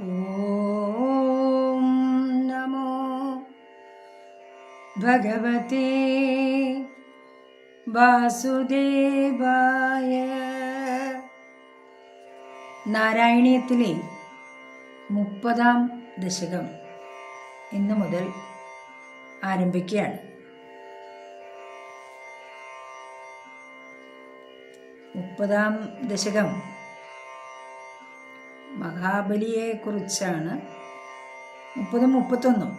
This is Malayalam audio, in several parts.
ॐ नमो भगवते വാസുദേവായ നാരായണീയത്തിലെ മുപ്പതാം ദശകം ഇന്നു മുതൽ ആരംഭിക്കുകയാണ് മുപ്പതാം ദശകം മഹാബലിയെക്കുറിച്ചാണ് മുപ്പതും മുപ്പത്തൊന്നും.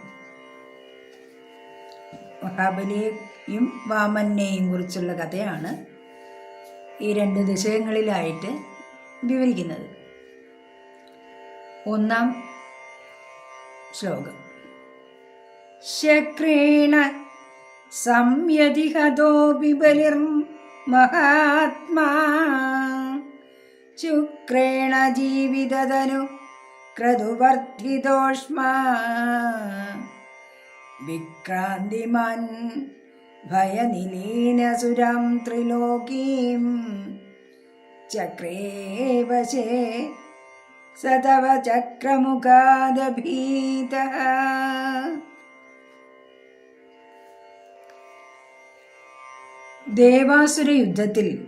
മഹാബലിയെയും വാമനെയും കുറിച്ചുള്ള കഥയാണ് ഈ രണ്ട് ദശകങ്ങളിലായിട്ട് വിവരിക്കുന്നത്. ഒന്നാം ശ്ലോകം. ശക്രേണ സംയതിഹതോ വിബലിർ മഹാത്മാ ശുക്രേണ ജീവിതതനു ക്രതുവർദ്ധിതോഷ്മാ. വിക്രാന്തിമാൻ ഭയനിലീനസുരം ത്രിലോകീം ചക്രേ വശേ സതവ ചക്രമുഖാദഭീത. ദേവാസുര യുദ്ധത്തിൽ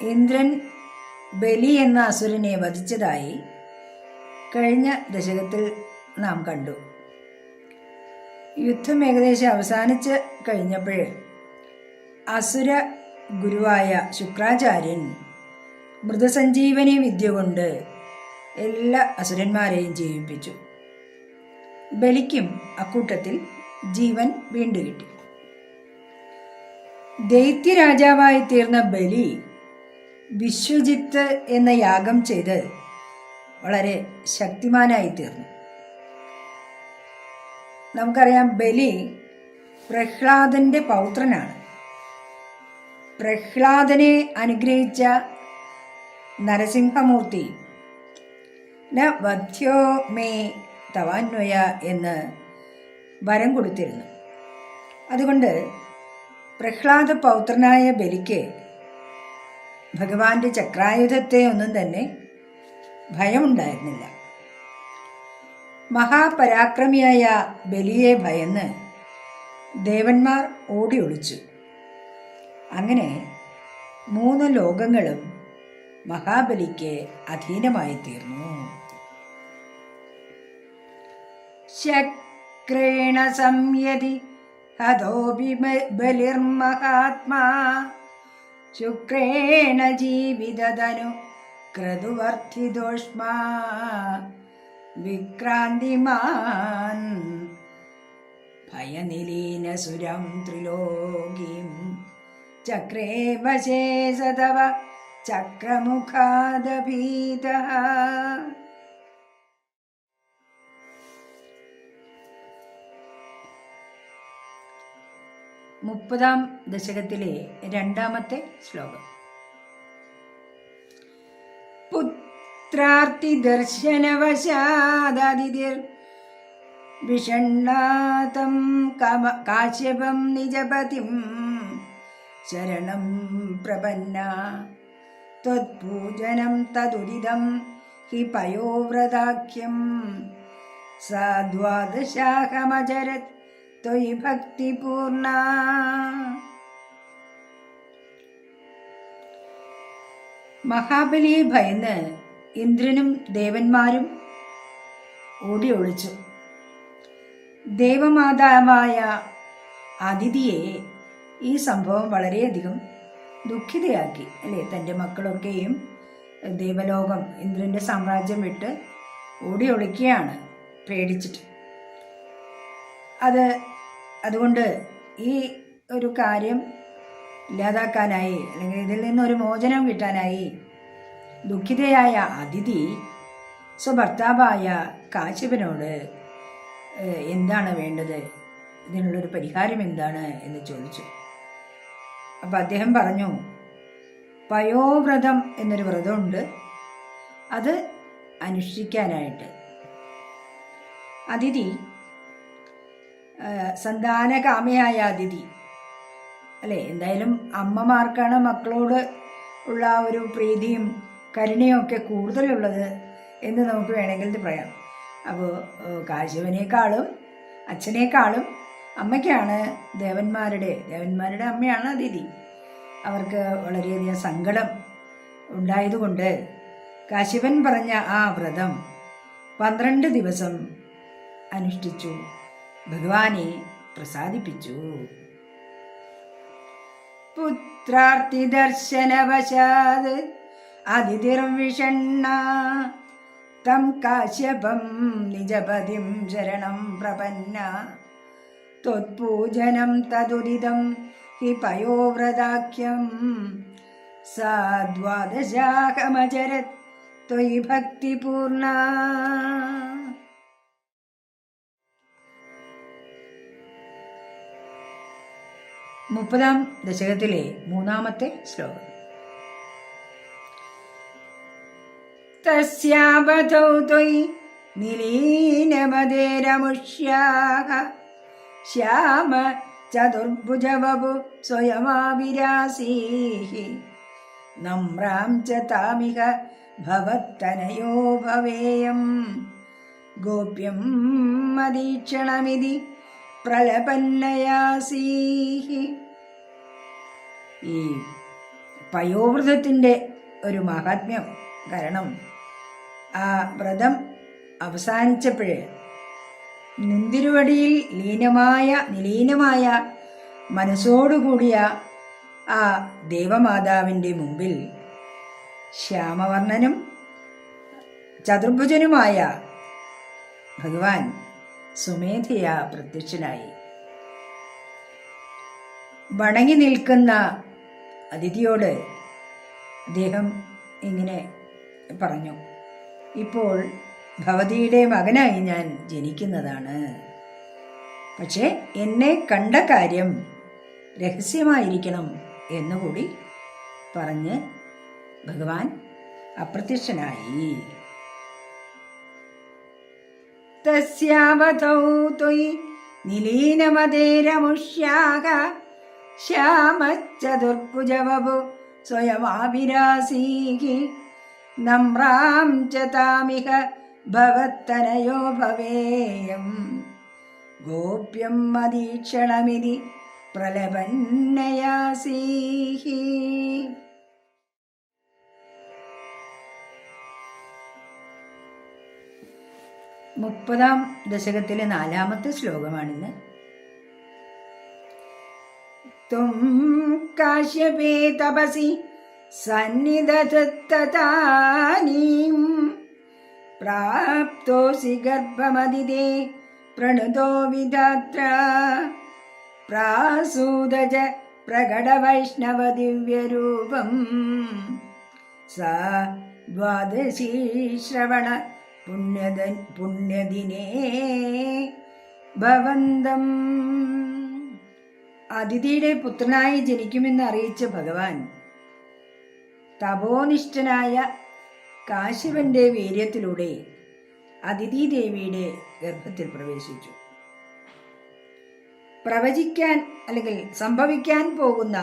ഇന്ദ്രൻ ബലി എന്ന അസുരനെ വധിച്ചതായി കഴിഞ്ഞ ദശകത്തിൽ നാം കണ്ടു. യുദ്ധം ഏകദേശം അവസാനിച്ച് കഴിഞ്ഞപ്പോൾ അസുര ഗുരുവായ ശുക്രാചാര്യൻ മൃതസഞ്ജീവനി വിദ്യ കൊണ്ട് എല്ലാ അസുരന്മാരെയും ജീവിപ്പിച്ചു. ബലിക്കും അക്കൂട്ടത്തിൽ ജീവൻ വീണ്ടുകിട്ടി. ദൈത്യരാജാവായി തീർന്ന ബലി വിശ്വജിത്ത് എന്ന യാഗം ചെയ്ത് വളരെ ശക്തിമാനായി തീർന്നു നമുക്കറിയാം ബലി പ്രഹ്ലാദന്റെ പൗത്രനാണ്. പ്രഹ്ലാദനെ അനുഗ്രഹിച്ച നരസിംഹമൂർത്തി വധ്യോ മേ തവാന്വയ എന്ന് വരം കൊടുത്തിരുന്നു. അതുകൊണ്ട് പ്രഹ്ലാദ പൗത്രനായ ബലിക്ക് ഭഗവാന്റെ ചക്രായുധത്തെ ഒന്നും തന്നെ ഭയമുണ്ടായിരുന്നില്ല. മഹാപരാക്രമിയായ ബലിയെ ഭയന്ന് ദേവന്മാർ ഓടി ഒളിച്ചു അങ്ങനെ മൂന്ന് ലോകങ്ങളും മഹാബലിക്ക് അധീനമായി തീർന്നു ശക്രേണ സംയതി ഹതോപി ബലിർമഹാത്മാ ശുക്രേണ ജീവിതതനു ക്രതുവർത്തിദോഷ്മാ. വിക്രാന്തിമാൻ ഭയനിലീനസുരം ത്രിലോകീം. ചക്രേ വശേ സതവ ചക്രമുഖാദഭീത. മുപ്പതാം ദശകത്തിലെ രണ്ടാമത്തെ ശ്ലോകം. പുത്രാർത്തിദർശനവശാദിതിർ വിഷണ്ണാതം കമ കാശ്യപം നിജപതിം ശരണം പ്രപന്ന ത്വത്പൂജനം തദുദിതം ഹി പയോവ്രതാഖ്യം സാദ്വാദശാഹമചരത് ത്വയി ഭക്തിപൂർണ. മഹാബലിയെ ഭയന്ന് ഇന്ദ്രനും ദേവന്മാരും ഓടി ഒളിച്ചു. ദേവമാതാവായ അതിഥിയെ ഈ സംഭവം വളരെയധികം ദുഃഖിതയാക്കി അല്ലേ? തന്റെ മക്കളൊക്കെയും ദേവലോകം ഇന്ദ്രന്റെ സാമ്രാജ്യം വിട്ട് ഓടി ഒളിക്കുകയാണ് പേടിച്ചിട്ട്. അത് അതുകൊണ്ട് ഈ ഒരു കാര്യം ഇല്ലാതാക്കാനായി അല്ലെങ്കിൽ ഇതിൽ നിന്നൊരു മോചനം കിട്ടാനായി ദുഃഖിതയായ അതിഥി സ്വഭർത്താവായ കാശ്യപനോട് എന്താണ് വേണ്ടത്? ഇതിനുള്ളൊരു പരിഹാരം എന്താണ് എന്ന് ചോദിച്ചു. അപ്പം അദ്ദേഹം പറഞ്ഞു പയോവ്രതം എന്നൊരു വ്രതമുണ്ട്. അത് അനുഷ്ഠിക്കാനായിട്ട്. അതിഥി സന്താനകാമയായ അതിഥി. അല്ലേ? എന്തായാലും അമ്മമാർക്കാണ് മക്കളോട് ഉള്ള ഒരു പ്രീതിയും കരുണയും ഒക്കെ കൂടുതലുള്ളത് എന്ന് നമുക്ക് വേണമെങ്കിൽ പറയാം. അപ്പോൾ കാശിവനേക്കാളും അച്ഛനേക്കാളും അമ്മയ്ക്കാണ് ദേവന്മാരുടെ ദേവന്മാരുടെ അമ്മയാണ് അതിഥി. അവർക്ക് വളരെയധികം സങ്കടം ഉണ്ടായതുകൊണ്ട് കാശിവൻ പറഞ്ഞ ആ വ്രതം പന്ത്രണ്ട് ദിവസം അനുഷ്ഠിച്ചു. ഭഗവാനെ പ്രസാദിപ്പിച്ചു. പുത്രാർത്ഥി ദർശനവശാത് അതിഥിർവിഷണ്ണ തം കാശ്യപം നിജപതിം ശരണം പ്രപന്ന. ത്വത്പൂജനം തതുരിതം ഹി പയോവ്രതാഖ്യം. സാ ദ്വാദശാഹമചരത് ത്വയി ഭക്തിപൂർണ. മുപ്പതാം ദശകത്തിലെ മൂന്നാമത്തെ ശ്ലോകം. തസ്യാവധൗ ത്വയി നിലീനമതേരമുഷ്യാഹ ശ്യാമ ചതുർഭുജവപു സ്വയമാവിരാസീः നമ്രാം ച താമിക ഭവത്തനയോ ഭവേയം. ഗോപ്യം മദീക്ഷണമിതി പ്രലപന്നയാസീः ഈ പയോവ്രതത്തിന്റെ ഒരു മഹാത്മ്യം കാരണം ആ വ്രതം അവസാനിച്ചപ്പോഴേ നിന്തിരുവടിയിൽ ലീനമായ നിലീനമായ മനസ്സോടുകൂടിയ ആ ദേവമാതാവിന്റെ മുമ്പിൽ ശ്യാമവർണനും ചതുർഭുജനുമായ ഭഗവാൻ സുമേധയ പ്രത്യക്ഷനായി. വണങ്ങി നിൽക്കുന്ന അതിഥിയോട് അദ്ദേഹം ഇങ്ങനെ പറഞ്ഞു ഇപ്പോൾ ഭവതിയുടെ മകനായി ഞാൻ ജനിക്കുന്നതാണ്. പക്ഷേ എന്നെ കണ്ട കാര്യം രഹസ്യമായിരിക്കണം എന്നുകൂടി പറഞ്ഞ് ഭഗവാൻ അപ്രത്യക്ഷനായി. തസ്യാവതൗ ത്വയി നിലീനമതേരമുഷ്യാക ശ്യാമച്ചതുർഭുജവപു സ്വയമാഭിരാസീഹി നമ്രാം ച താമിഹ ഭവത്തനയോ ഭവേയം ഗോപ്യം മദീക്ഷണമിതി പ്രലപന്നയാസീഹി മുപ്പതാം ദശകത്തിലെ നാലാമത്തെ ശ്ലോകമാണിന്ന്. ത്വം കാശ്യപേ തപസി സന്നിധത്തതാനീം പ്രാപ്തോസി ഗർഭമതിദേ പ്രണുതോ വിധാത്ര പ്രാസൂതജ പ്രകടവൈഷ്ണവ ദിവ്യരൂപം സ ദ്വാദശീ ശ്രവണ പുണ്യദ പുണ്യദിനേ ഭവന്തം. അതിഥിയുടെ പുത്രനായി ജനിക്കുമെന്ന് അറിയിച്ച ഭഗവാൻ തപോനിഷ്ഠനായ കാശിവന്റെ വീര്യത്തിലൂടെ അതിഥി ദേവിയുടെ ഗർഭത്തിൽ പ്രവേശിച്ചു. പ്രവചിക്കാൻ അല്ലെങ്കിൽ സംഭവിക്കാൻ പോകുന്ന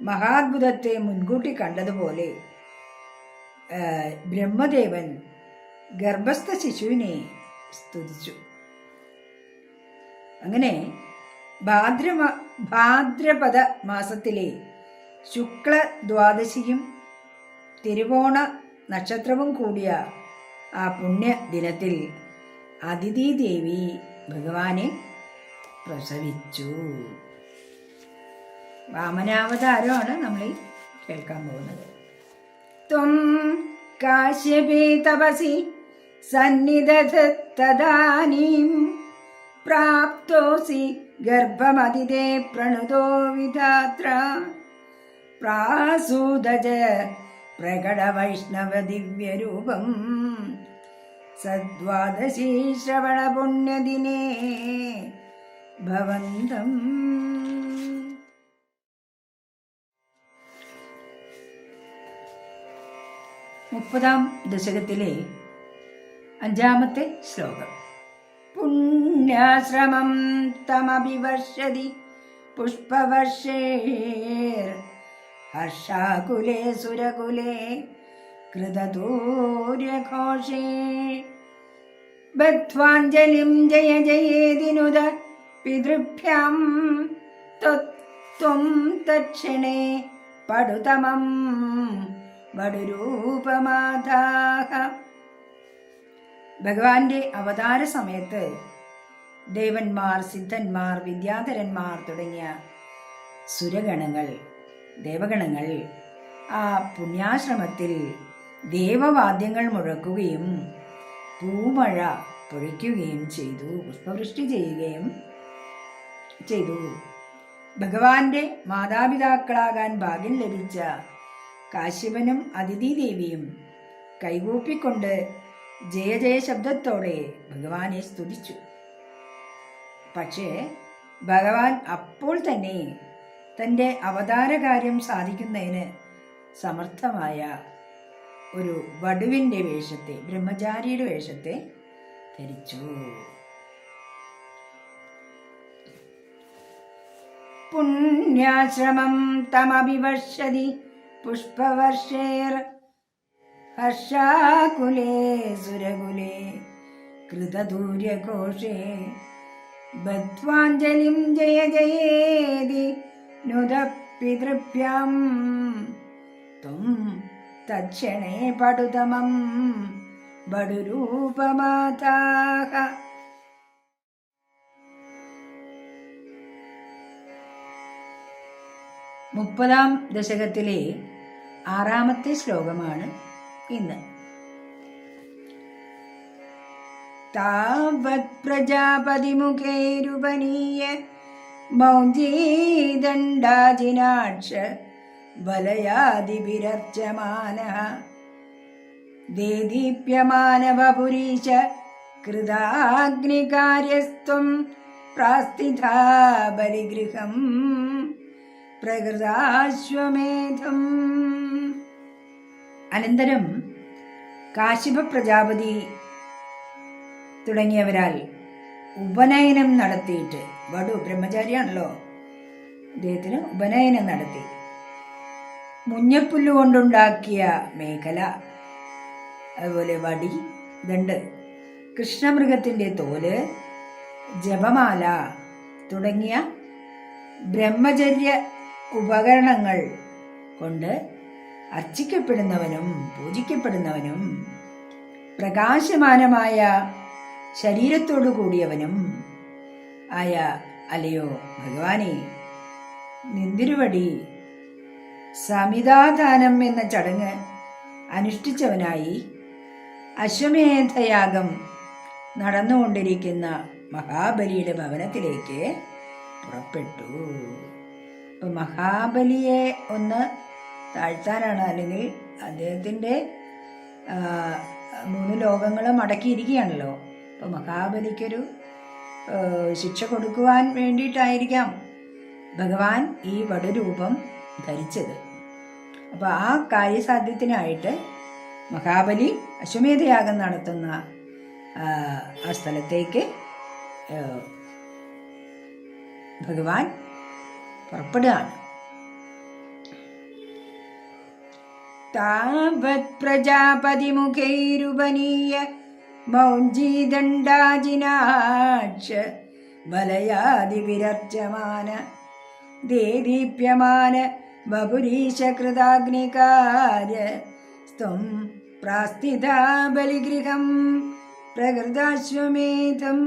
മഹാത്ഭുതത്തെ മുൻകൂട്ടി കണ്ടതുപോലെ ബ്രഹ്മദേവൻ ഗർഭസ്ഥ ശിശുവിനെ സ്തുതിച്ചു. അങ്ങനെ ഭാദ്രമ ഭാദ്രപദ മാസത്തിലെ ശുക്ല ദ്വാദശിയും തിരുവോണ നക്ഷത്രവും കൂടിയ ആ പുണ്യ ദിനത്തിൽ അതിഥി ദേവി ഭഗവാനെ പ്രസവിച്ചു. വാമനാവതാരമാണ് നമ്മൾ കേൾക്കാൻ പോകുന്നത്. ത്വം കാശ്യപേ തപസി സന്നിധതദാനീം പ്രാപ്തോസി ഗർഭമതിദേ പ്രണുതോ വിധാത്ര. പ്രാസൂതജ പ്രകടവൈഷ്ണവ ദിവ്യരൂപം സദ്വാദശീ ശ്രവണ പുണ്യദിനേ ഭവന്തം. മുപ്പതാം ദശകത്തിലെ അഞ്ചാമത്തെ ശ്ലോകം പുണ്യാശ്രമം തമഭിവർഷതി പുഷ്പവർഷേ ഹർഷാകുലേ സുരകുലേ कृतदूर्यघोषे बद्ध्वाञ्जलिं जय जयेदिनुद पितृभ्यां त्वं तत्क्षणे पडुतमं വടുരൂപമാതാഹ ഭഗവാന്റെ അവതാര സമയത്ത് ദേവന്മാർ സിദ്ധന്മാർ വിദ്യാധരന്മാർ തുടങ്ങിയ സുരഗണങ്ങൾ ദേവഗണങ്ങൾ ആ പുണ്യാശ്രമത്തിൽ ദേവവാദ്യങ്ങൾ മുഴക്കുകയും പൂമഴ പൊഴിക്കുകയും ചെയ്തു പുഷ്പവൃഷ്ടി ചെയ്യുകയും ചെയ്തു. ഭഗവാന്റെ മാതാപിതാക്കളാകാൻ ഭാഗ്യം ലഭിച്ച കാശ്യപനും അതിഥി ദേവിയും കൈകൂപ്പിക്കൊണ്ട് ജയ ജയ ശബ്ദത്തോടെ ഭഗവാനെ സ്തുതിച്ചു. പക്ഷേ ഭഗവാൻ അപ്പോൾ തന്നെ തന്റെ അവതാരകാര്യം സാധിക്കുന്നതിന് സമർത്ഥമായ ഒരു വടുവിന്റെ വേഷത്തെ ബ്രഹ്മചാരിയുടെ വേഷത്തെ ധരിച്ചു. പുണ്യാശ്രമം തമഭിവർഷതി പുഷ്പവർഷേർ ഹർഷാകുലേ സുരകുലേ കൃതദൂര്യഘോഷേ ബദ്ധ്വാഞ്ജലിം ജയ ജയേതി നുതപിതൃഭ്യം ത്വം തക്ഷണേ പടുതമം ബടുരൂപമാതാഹ. മുപ്പതാം ദശകത്തിലെ ആറാമത്തെ ശ്ലോകമാണ് ഇന്ന്. താവത് പ്രജാപതിമുഖേരുപനീയ മൗഞ്ചീദണ്ഡാജിനാക്ഷ വലയാദിഭിരർച്ചമാന ദേദീപ്യമാനവപുരീശ കൃതാഗ്നികാര്യസ്ത്വം പ്രാസ്ഥിതാ ബലിഗൃഹം പ്രകൃതാശ്വമേധം. അനന്തരം കാശിപ പ്രജാപതി തുടങ്ങിയവരാൽ ഉപനയനം നടത്തിയിട്ട് വടു ബ്രഹ്മചാരിയാണല്ലോ. അദ്ദേഹത്തിന് ഉപനയനം നടത്തി. മുഞ്ഞപ്പുല്ല് കൊണ്ടുണ്ടാക്കിയ മേഖല അതുപോലെ വടി ദണ്ട് കൃഷ്ണമൃഗത്തിന്റെ തോൽ ജപമാല തുടങ്ങിയ ബ്രഹ്മചര്യ ഉപകരണങ്ങൾ കൊണ്ട് അർച്ചിക്കപ്പെടുന്നവനും പൂജിക്കപ്പെടുന്നവനും പ്രകാശമാനമായ ശരീരത്തോടു കൂടിയവനും ആയ അലയോ ഭഗവാനെ നിന്തിരുവടി സമിതാദാനം എന്ന ചടങ്ങ് അനുഷ്ഠിച്ചവനായി അശ്വമേധയാഗം നടന്നുകൊണ്ടിരിക്കുന്ന മഹാബലിയുടെ ഭവനത്തിലേക്ക് പുറപ്പെട്ടു. മഹാബലിയെ ഒന്ന് താഴ്ത്താനാണ് അല്ലെങ്കിൽ അദ്ദേഹത്തിന്റെ മൂന്ന് ലോകങ്ങളും അടക്കിയിരിക്കുകയാണല്ലോ അപ്പോൾ മഹാബലിക്കൊരു ശിക്ഷ കൊടുക്കുവാൻ വേണ്ടിയിട്ടായിരിക്കാം ഭഗവാൻ ഈ വടരൂപം ധരിച്ചത്. അപ്പോൾ ആ കാര്യസാധ്യത്തിനായിട്ട് മഹാബലി അശ്വമേധയാഗം നടത്തുന്ന ആ സ്ഥലത്തേക്ക് ഭഗവാൻ പുറപ്പെടുകയാണ്. താവത് പ്രജാപതിമുഖൈരുപനീയ മൗഞ്ചീദണ്ഡാജിനാക്ഷ വലയാദിവിരർച്ചമാന ദേദീപ്യമാന ബപുരീശകൃതാഗ്നികാര്യ സ്ത്വം പ്രാസ്ഥിതാ ബലിഗൃഹം പ്രകൃതാശ്വമേധം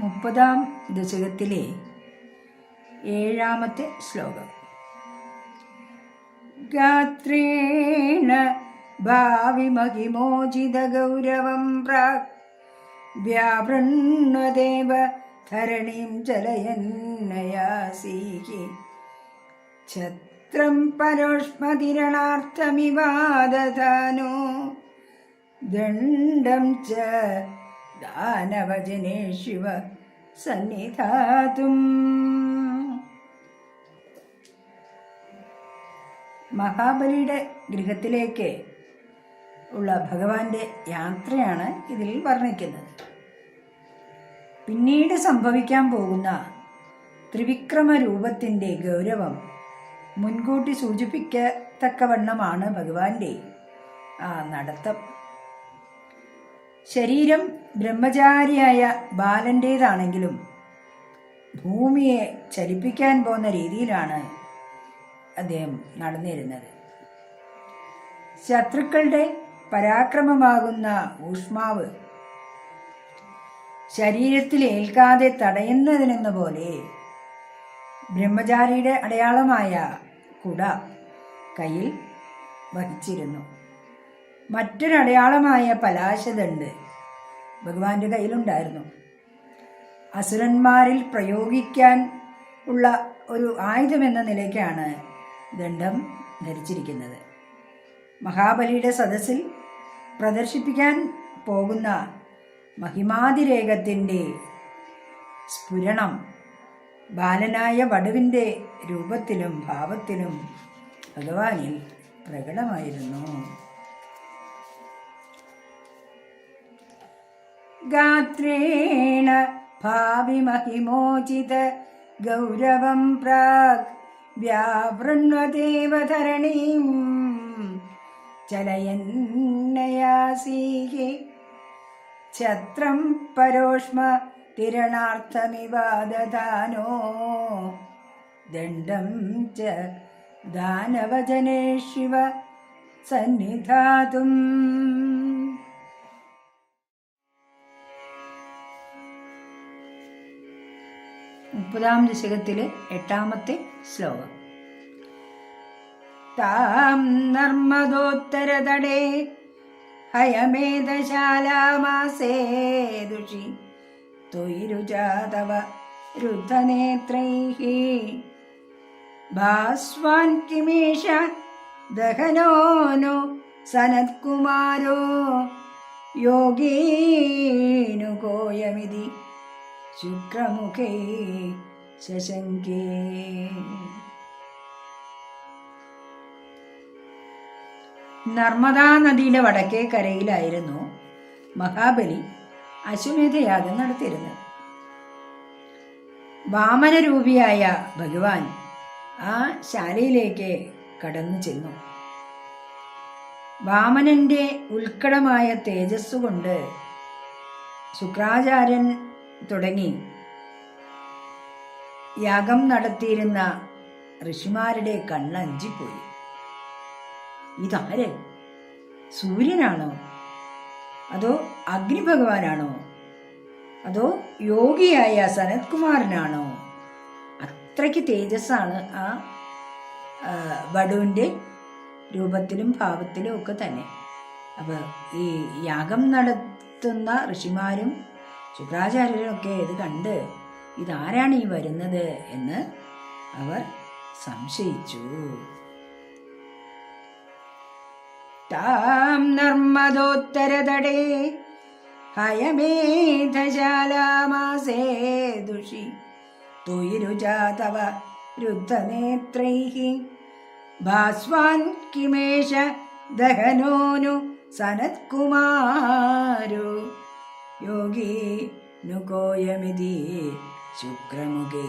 മുപ്പതാം ദശകത്തിലെ ഏഴാമത്തെ ശ്ലോകം. ഗാത്രേണ ഭാവിമഹിമോചിതഗൗരവം പ്രാക് വ്യാവൃണ്ണദേവ ധരണിം ചലയന്നയാസീഹി ഛത്രം പരോഷ്മതിരണാർത്ഥമിവാദധാനോ ദണ്ഡം ച ദാനവജനേ ശിവ സന്നിധാതും മഹാബലിയുടെ ഗൃഹത്തിലേക്ക് ഉള്ള ഭഗവാന്റെ യാത്രയാണ് ഇതിൽ വർണിക്കുന്നത്. പിന്നീട് സംഭവിക്കാൻ പോകുന്ന ത്രിവിക്രമ രൂപത്തിന്റെ ഗൗരവം മുൻകൂട്ടി സൂചിപ്പിക്കത്തക്കവണ്ണമാണ് ഭഗവാന്റെ ആ നടത്തം. ശരീരം ബ്രഹ്മചാരിയായ ബാലന്റേതാണെങ്കിലും ഭൂമിയെ ചലിപ്പിക്കാൻ പോകുന്ന രീതിയിലാണ് അദ്ദേഹം നടന്നിരുന്നത്. ശത്രുക്കളുടെ പരാക്രമമാകുന്ന ഊഷ്മാവ് ശരീരത്തിൽ ഏൽക്കാതെ തടയുന്നതിനെന്ന പോലെ ബ്രഹ്മചാരിയുടെ അടയാളമായ കുട കയ്യിൽ വഹിച്ചിരുന്നു. മറ്റൊരടയാളമായ പലാശദണ്ട് ഭഗവാന്റെ കയ്യിലുണ്ടായിരുന്നു. അസുരന്മാരിൽ പ്രയോഗിക്കാൻ ഉള്ള ഒരു ആയുധമെന്ന നിലയ്ക്കാണ് ദണ്ഡം ധരിച്ചിരിക്കുന്നത്. മഹാബലിയുടെ സദസ്സിൽ പ്രദർശിപ്പിക്കാൻ പോകുന്ന മഹിമാതിരേഖത്തിന്റെ സ്ഫുരണം ബാലനായ വടുവിന്റെ രൂപത്തിലും ഭാവത്തിലും ഭഗവാനിൽ പ്രകടമായിരുന്നു. ഗാത്രേണ ഭാവിമഹിമോചിത ഗൗരവം പ്രാഗ് വ്യാവൃണ്വദേവധരണീം ചലയന്നയാസീഹി. ഛത്രം പരോഷ്മ तिरणार्थमिवादधानो ദധാനോ ദണ്ഡം ച ദാനവജനേ ശിവ മുപ്പതാം ദശകത്തിലെ എട്ടാമത്തെ ശ്ലോകം. താം നർമ്മദോത്തരതടേ ഹയമേധശാലാമാസേ ദുഷി തൊയിരുജാതവ രുദ്ധനേത്രൈः ഭാസ്വാൻ കിമേഷ ദഹനോനു സനത്കുമാരോ യോഗീനുകോയമിതി ശുക്രമുഖേ ശശങ്കേ നർമ്മദാ നദിയുടെ വടക്കേ കരയിലായിരുന്നു മഹാബലി അശ്വമേധയാഗം നടത്തിയിരുന്നത്. വാമനരൂപിയായ ഭഗവാൻ ആ ശാലയിലേക്ക് കടന്നു ചെന്നു. വാമനന്റെ ഉത്കടമായ തേജസ്സുകൊണ്ട് ശുക്രാചാര്യൻ തുടങ്ങി. യാഗം നടത്തിയിരുന്ന ഋഷിമാരുടെ കണ്ണഞ്ചിപ്പോയി ഇതാരെ? സൂര്യനാണോ? അതോ അഗ്നിഭഗവാനാണോ? അതോ യോഗിയായ സനത് സനത്കുമാരനാണോ? അത്രയ്ക്ക് തേജസ്സാണ് ആ, വടുവിന്റെ രൂപത്തിലും ഭാവത്തിലും ഒക്കെ തന്നെ. അപ്പോൾ ഈ യാഗം നടത്തുന്ന ഋഷിമാരും ശുക്രാചാര്യരും ഒക്കെ ഇത് കണ്ട് ഇതാരാണ് ഈ വരുന്നത് എന്ന് അവർ സംശയിച്ചു. താം നർമ്മദോത്തരതടേ ഹയമേധശാലാമാസേ ദുഷി തുയിരുജാതവ രുദ്ധനേത്രൈः ഭാസ്വാൻ കിമേഷ ദഹനോനു സനത്കുമാരോ. യോഗി നുകോയമിതി ശുക്രമുഖേ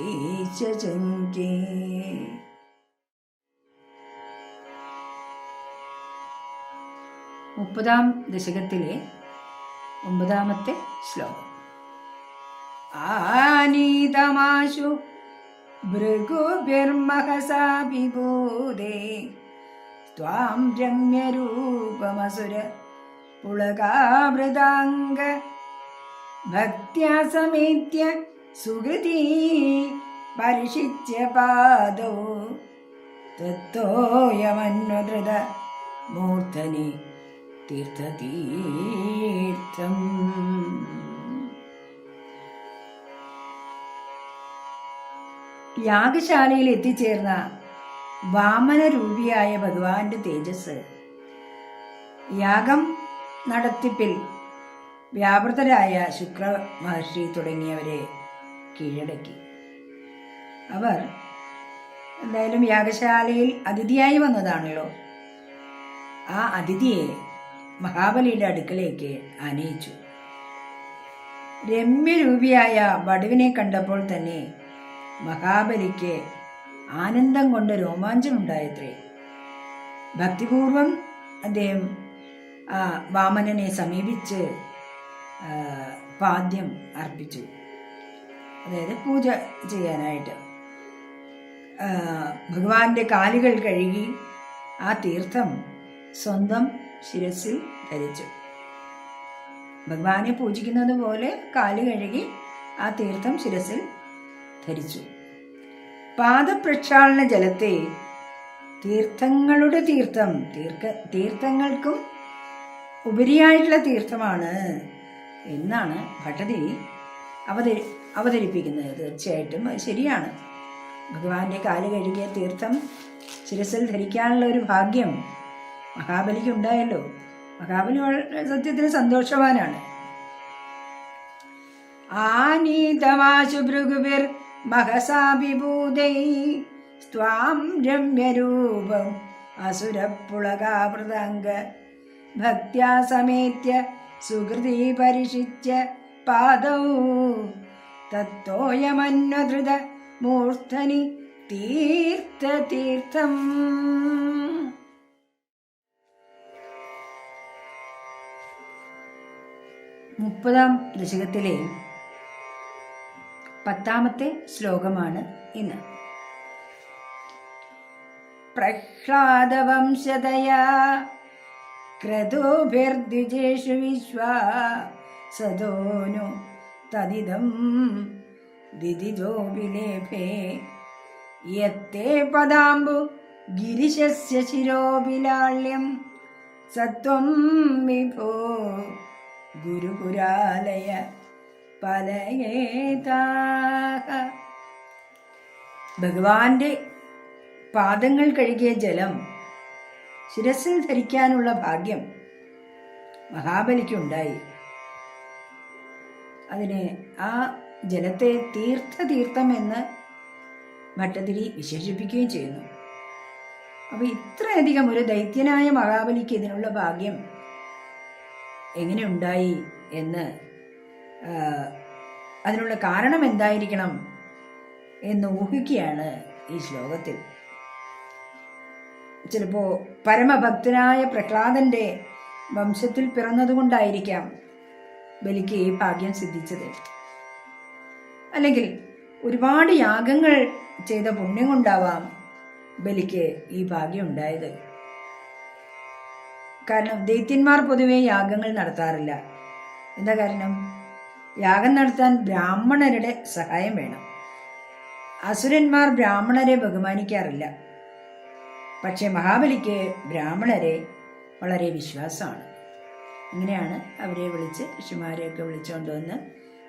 മുപ്പതാം ദശകത്തിലെ ഒമ്പതാമത്തെ ശ്ലോകം. ആനീതമാശു ഭൃഗുഭിർമഹസാ വിഭൂതേ ത്വാം രമ്യരൂപമസുര പുളകാവൃതാംഗ ഭക്ത്യാ സമേത്യ സുഹൃതി പരിഷിച്യ പാദോ. തത്തോയമന്വധൃത മൂർധനി തീർത്ഥതീർത്ഥം. യാഗശാലയിൽ എത്തിച്ചേർന്ന വാമന രൂപിയായ ഭഗവാന്റെ തേജസ്. യാഗം നടത്തിപ്പിൽ വ്യാപൃതരായ ശുക്ര മഹർഷി തുടങ്ങിയവരെ കീഴടക്കി. അവർ എന്തായാലും യാഗശാലയിൽ അതിഥിയായി വന്നതാണല്ലോ. ആ അതിഥിയെ മഹാബലിയുടെ അടുക്കലേക്ക് ആനയിച്ചു. രമ്യരൂപിയായ വടുവിനെ കണ്ടപ്പോൾ തന്നെ മഹാബലിക്ക് ആനന്ദം കൊണ്ട് രോമാഞ്ചമുണ്ടായത്രേ. ഭക്തിപൂർവം അദ്ദേഹം ആ വാമനനെ സമീപിച്ച് പാദ്യം അർപ്പിച്ചു. അതായത് പൂജ ചെയ്യാനായിട്ട്. ഭഗവാന്റെ കാലുകൾ കഴുകി ആ തീർത്ഥം സ്വന്തം ശിരസിൽ ധരിച്ചു. ഭഗവാനെ പൂജിക്കുന്നത് പോലെ കാൽ കഴുകി ആ തീർത്ഥം ശിരസിൽ ധരിച്ചു. പാദപ്രക്ഷാളന ജലത്തെ തീർത്ഥങ്ങളുടെ തീർത്ഥം തീർത്ഥ തീർത്ഥങ്ങൾക്കും ഉപരിയായിട്ടുള്ള തീർത്ഥമാണ് എന്നാണ് ഭട്ടതിരി അവതരി അവതരിപ്പിക്കുന്നത്. തീർച്ചയായിട്ടും അത് ശരിയാണ്. ഭഗവാന്റെ കാൽ കഴുകിയ തീർത്ഥം ശിരസിൽ ധരിക്കാനുള്ള ഒരു ഭാഗ്യം മഹാബലിക്ക് ഉണ്ടായല്ലോ മഹാബലി സത്യത്തിൽ സന്തോഷവാനാണ്. ആനീതമാശു മഹസാഭിഭൂതൈ സ്വാം രമ്യരൂപം അസുരപ്പുളകാവൃതംഗ ഭക്ത്യാ സമേത്യ സുഹൃതി പരിഷിച്ച പാദൗ തത്തോയമന്വധൃത തീർത്ഥ തീർത്ഥം. മുപ്പതാം ദശകത്തിലെ പത്താമത്തെ ശ്ലോകമാണ് ഇന്ന്. പ്രഹ്ലാദവംശതയാ വിശ്വാ സദോനു തദിദം ദിദിജോ വിലേഭേ യത്തേ പദാംബു ഗിരിശസ്യ ശിരോപിലാള്യം സത്വം വിഭോ ഗുരുപുരാലയ പലയേതാഹ ഭഗവാന്റെ പാദങ്ങൾ കഴുകിയ ജലം ശിരസിൽ ധരിക്കാനുള്ള ഭാഗ്യം മഹാബലിക്കുണ്ടായി. അതിനെ ആ ജലത്തെ തീർത്ഥ തീർത്ഥം എന്ന് ഭട്ടതിരി വിശേഷിപ്പിക്കുകയും ചെയ്യുന്നു. അപ്പോൾ ഇത്രയധികം ഒരു ദൈത്യനായ മഹാബലിക്ക് ഇതിനുള്ള ഭാഗ്യം എങ്ങനെ ഉണ്ടായി എന്ന് അതിനുള്ള കാരണം എന്തായിരിക്കണം എന്ന് ഊഹിക്കുകയാണ് ഈ ശ്ലോകത്തിൽ. ചിലപ്പോൾ പരമഭക്തനായ പ്രഹ്ലാദന്റെ വംശത്തിൽ പിറന്നതുകൊണ്ടായിരിക്കാം ബലിക്ക് ഈ ഭാഗ്യം സിദ്ധിച്ചത്. അല്ലെങ്കിൽ ഒരുപാട് യാഗങ്ങൾ ചെയ്ത പുണ്യം കൊണ്ടാവാം ബലിക്ക് ഈ ഭാഗ്യം ഉണ്ടായത്. കാരണം ദൈത്യന്മാർ പൊതുവെ യാഗങ്ങൾ നടത്താറില്ല. എന്താ കാരണം? യാഗം നടത്താൻ ബ്രാഹ്മണരുടെ സഹായം വേണം. അസുരന്മാർ ബ്രാഹ്മണരെ ബഹുമാനിക്കാറില്ല. പക്ഷേ മഹാബലിക്ക് ബ്രാഹ്മണരെ വളരെ വിശ്വാസമാണ്. ഇങ്ങനെയാണ് അവരെ വിളിച്ച് ഋഷിമാരെയൊക്കെ വിളിച്ചുകൊണ്ട് വന്ന്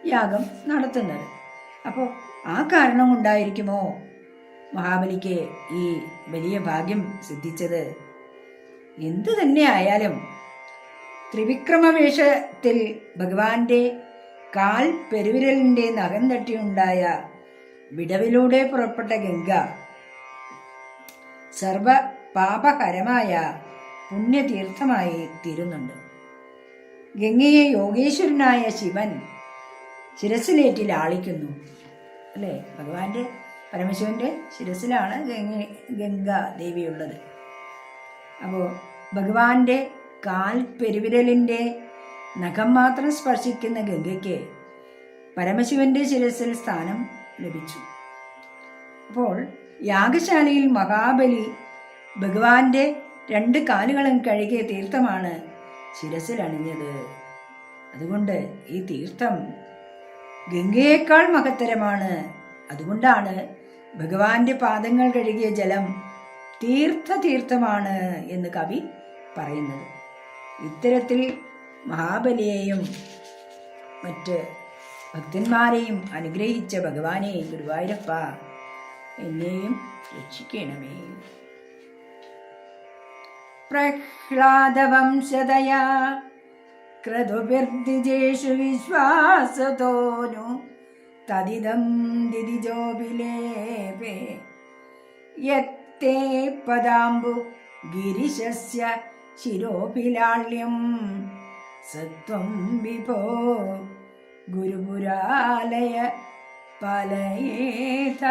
യാഗം നടത്തുന്നത്. അപ്പോൾ ആ കാരണം കൊണ്ടായിരിക്കുമോ മഹാബലിക്ക് ഈ വലിയ ഭാഗ്യം സിദ്ധിച്ചത് എന്തു തന്നെ ആയാലും ത്രിവിക്രമവേഷത്തിൽ ഭഗവാന്റെ കാൽ പെരുവിരലിന്റെ നഖം തട്ടിയുണ്ടായ വിടവിലൂടെ പുറപ്പെട്ട ഗംഗ സർവ പാപകരമായ പുണ്യതീർത്ഥമായി തീരുന്നുണ്ട്. ഗംഗയെ യോഗേശ്വരനായ ശിവൻ ശിരസിലേറ്റിൽ ആളിക്കുന്നു. അല്ലേ? ഭഗവാന്റെ പരമശിവന്റെ ശിരസിലാണ് ഗംഗ ഗംഗ ദേവിയുള്ളത് അപ്പോൾ ഭഗവാന്റെ കാൽ പെരുവിരലിന്റെ നഖം മാത്രം സ്പർശിക്കുന്ന ഗംഗയ്ക്ക് പരമശിവന്റെ ശിരസിൽ സ്ഥാനം ലഭിച്ചു. അപ്പോൾ യാഗശാലയിൽ മഹാബലി ഭഗവാന്റെ രണ്ട് കാലുകളും കഴുകിയ തീർത്ഥമാണ് ശിരസിൽ അണിഞ്ഞത് അതുകൊണ്ട് ഈ തീർത്ഥം ഗംഗയേക്കാൾ മഹത്തരമാണ്. അതുകൊണ്ടാണ് ഭഗവാന്റെ പാദങ്ങൾ കഴുകിയ ജലം തീർത്ഥ തീർത്ഥമാണ് എന്ന് കവി പറയുന്നത്. ഇത്തരത്തിൽ മഹാബലിയെയും മറ്റ് ഭക്തന്മാരെയും അനുഗ്രഹിച്ച ഭഗവാനെ ഗുരുവായൂരപ്പ എന്നെയും രക്ഷിക്കണമേ. പ്രഹ്ലാദവംശതയാ ക്രതുഭിർദ്ദിജേഷു വിശ്വാസതോനു തദിദം ദിദിജോബിലേപേ യത്തേ പദാംബു ഗിരിശസ്യ ശിരോപിലാള്യം സത്വം വിഭോ ഗുരുപുരാലയ ഗുരുവായൂരപ്പ